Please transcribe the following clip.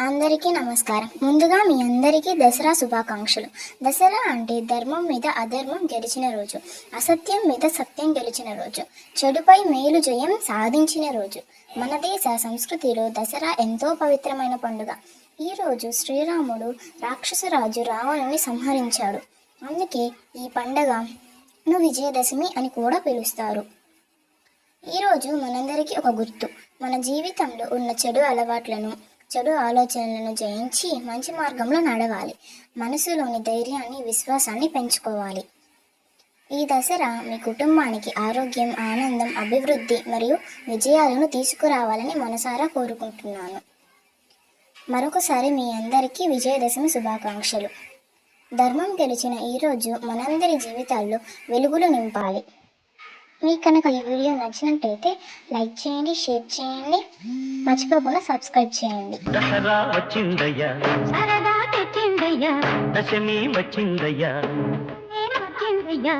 అందరికీ నమస్కారం. ముందుగా మీ అందరికీ దసరా శుభాకాంక్షలు. దసరా అంటే ధర్మం మీద అధర్మం గెలిచిన రోజు అసత్యం మీద సత్యం గెలిచిన రోజు చెడుపై మేలు జయం సాధించిన రోజు. మన దేశ సంస్కృతిలో దసరా ఎంతో పవిత్రమైన పండుగ. ఈ రోజు శ్రీరాముడు రాక్షసరాజు రావణుని సంహరించాడు. అందుకే ఈ పండగను విజయదశమి అని కూడా పిలుస్తారు. ఈరోజు మనందరికీ ఒక గుర్తు. మన జీవితంలో ఉన్న చెడు అలవాట్లను చెడు ఆలోచనలను జయించి మంచి మార్గంలో నడవాలి. మనసులోని ధైర్యాన్ని విశ్వాసాన్ని పెంచుకోవాలి. ఈ దసరా మీ కుటుంబానికి ఆరోగ్యం ఆనందం అభివృద్ధి మరియు విజయాలను తీసుకురావాలని మనసారా కోరుకుంటున్నాను. మరొకసారి మీ అందరికీ విజయదశమి శుభాకాంక్షలు. ధర్మం గెలిచిన ఈరోజు మనందరి జీవితాల్లో వెలుగులు నింపాలి. మీకు కనుక ఈ వీడియో నచ్చినట్టయితే లైక్ చేయండి షేర్ చేయండి. మర్చిపోకుండా సబ్స్క్రైబ్ చేయండి. దసరా వచ్చిందయ్యా. సరదా తెచ్చిందయ్యా దశమి వచ్చిందయ్యా వచ్చిందయ్యా.